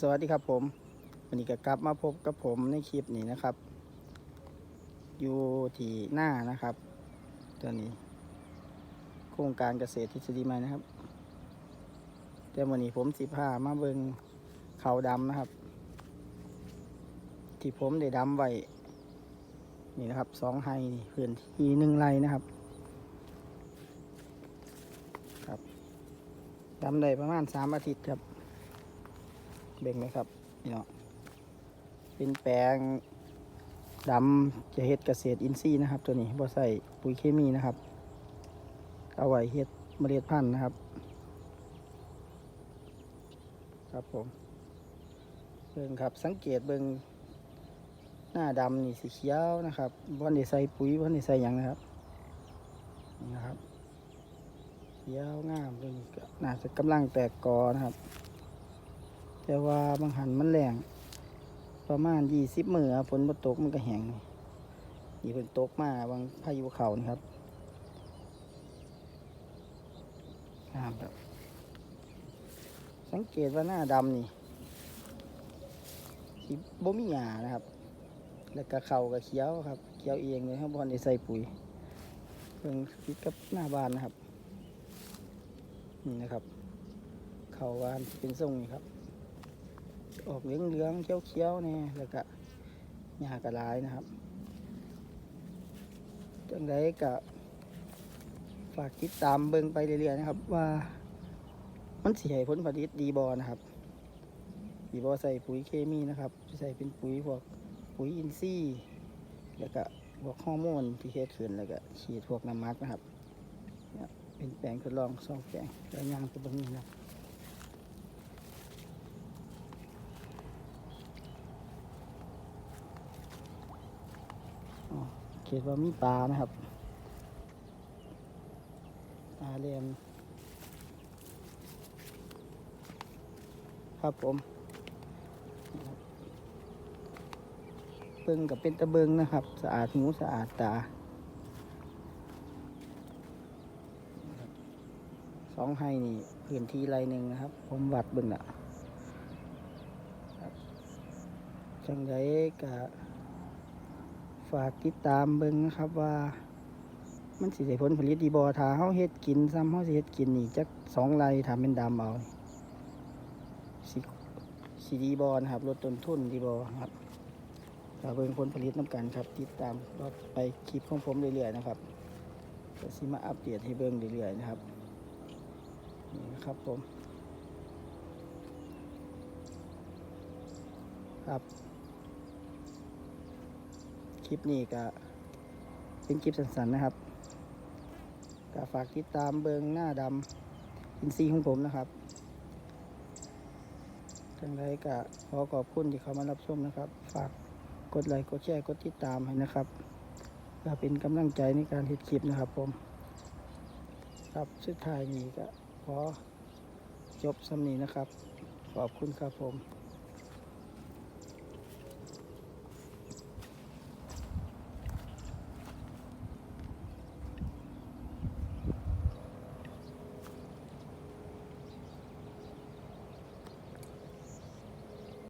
สวัสดีครับผมวันนี้ก็กลับมาพบกับผมในคลิปนี้นะครับ อยู่ที่หน้านะครับ ตัวนี้ โครงการเกษตรทฤษฎีใหม่นะครับแต่วันนี้ผมสิพามาเบิงเขาดำนะครับ ที่ผมได้ดำไว้นี่นะครับสองไฮนี่พื้นที่หนึ่งไรนะครับ ครับดำได้ประมาณสามอาทิตย์ครับ เบ่งไหมครับพี่น้องเป็นแปลงดำจะเฮ็ดเกษตรอินทรีย์นะครับ ตัวนี้บ่ใส่ปุ๋ยเคมีนะครับ เอาไว้เฮ็ดเมล็ดพันธุ์นะครับ ครับผมเบิ่งครับสังเกตเบิ่งหน้าดำนี่สีเขียวนะครับบ่ได้ใส่ปุ๋ยบ่ได้ใส่หยังนะครับนี่นะครับเขียวงามตัวนี้ก็น่าจะกำลังแตกกอนะครับ แต่ว่าบางหันมันแรงประมาณยี่สิบมือฝนบ่ตกมันก็แห้งนี่นี่ฝนตกมาบางพายุเขานี่ครับงามครับ สังเกตว่าหน้าดำนี่สิบ่มีหญ้านะครับ แล้วก็เขาก็เขียวครับเขียวเองเลยครับบอลได้ใส่ปุ๋ยเพิ่งติดกับหน้าบ้านนะครับนี่นะครับ เขาวานเป็นทรงนี่ครับ ออกเหลืองเหลืองๆเขียวเขียวๆเนี่ยแล้วก็หญ้ากระลายนะครับจังไดก็ฝากติดตามเบิ่งไปเรื่อยๆนะครับ ว่า มันสิให้ผลผลิตดีบอนะครับดีบอใส่ปุ๋ยเคมีนะครับใส่เป็นปุ๋ยพวกปุ๋ยอินทรีย์แล้วก็พวกฮอร์โมนที่เฮ็ดขึ้นแล้วก็ฉีดพวกน้ำมักนะครับเป็นแปลงทดลองสองแปลงแล้วยางตัวนี้นะครับ อ๋อ เขตว่ามีปลานะครับปลาเรียนครับผมเบิงกับเป็นตะเบิงนะครับ สะอาดหูสะอาดตาสองไฮนี่พื้นที่ไรหนึ่งนะครับ ผมวัดเบิงละจังไดกะ ฝากติดตามเบิ่งนะครับว่า มันสิได้ผลผลิตดีบ่ถ้าเฮาเฮ็ดกินซ้ำเฮาสิเฮ็ดกินนี่จักสองไร่ถ้าเป็นดำเอานี่สิสิดีบ่นะครับลดต้นทุนดีบ่ครับถ้าเบิ่งผลผลิตนํกันครับ ติดตามรอไปคลิปของผมเรื่อยๆนะครับก็สิมาอัปเดตให้เบิ่งเรื่อยๆนะครับนี่นะครับผมครับ คลิปนี้ก็เป็นคลิปสั้นๆนะครับก็ฝากติดตามเบิงหน้าดำอินซีของผมนะครับจังไรก็ขอขอบคุณที่เข้ามารับชมนะครับ ฝากกดไลค์กดแชร์กดติดตามให้นะครับเพื่อเป็นกำลังใจในการเฮ็ดคลิปนะครับผม ครับสุดท้ายนี้ก็ขอจบสำนีนะครับ ขอบคุณครับผม